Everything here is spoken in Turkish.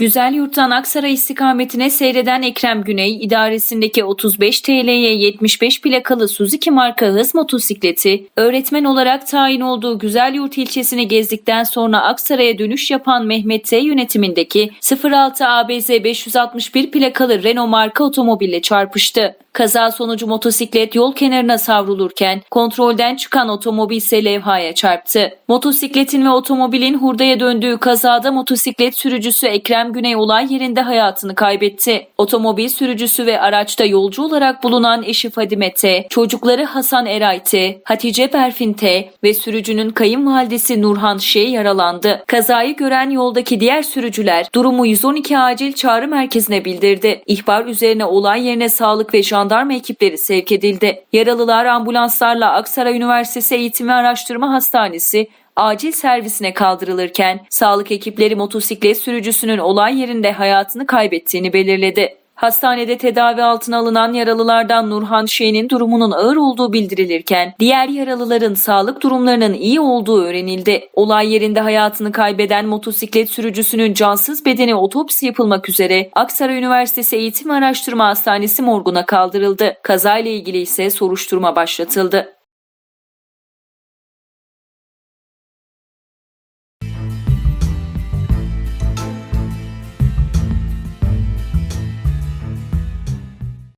Güzel Yurt'tan Aksaray istikametine seyreden Ekrem Güney, idaresindeki 35 TL'ye 75 plakalı Suzuki marka hız motosikleti, öğretmen olarak tayin olduğu Güzel Yurt ilçesini gezdikten sonra Aksaray'a dönüş yapan Mehmet T yönetimindeki 06 ABZ 561 plakalı Renault marka otomobille çarpıştı. Kaza sonucu motosiklet yol kenarına savrulurken kontrolden çıkan otomobil ise levhaya çarptı. Motosikletin ve otomobilin hurdaya döndüğü kazada motosiklet sürücüsü Ekrem Güney olay yerinde hayatını kaybetti. Otomobil sürücüsü ve araçta yolcu olarak bulunan eşi Fadime T, çocukları Hasan Eray T, Hatice Berfin T ve sürücünün kayınvalidesi Nurhan Ş yaralandı. Kazayı gören yoldaki diğer sürücüler durumu 112 acil çağrı merkezine bildirdi. İhbar üzerine olay yerine sağlık ve jandarma ekipleri sevk edildi. Yaralılar ambulanslarla Aksaray Üniversitesi Eğitim ve Araştırma Hastanesi acil servisine kaldırılırken sağlık ekipleri motosiklet sürücüsünün olay yerinde hayatını kaybettiğini belirledi. Hastanede tedavi altına alınan yaralılardan Nurhan Şeyh'in durumunun ağır olduğu bildirilirken diğer yaralıların sağlık durumlarının iyi olduğu öğrenildi. Olay yerinde hayatını kaybeden motosiklet sürücüsünün cansız bedeni otopsi yapılmak üzere Aksaray Üniversitesi Eğitim Araştırma Hastanesi morguna kaldırıldı. Kazayla ilgili ise soruşturma başlatıldı.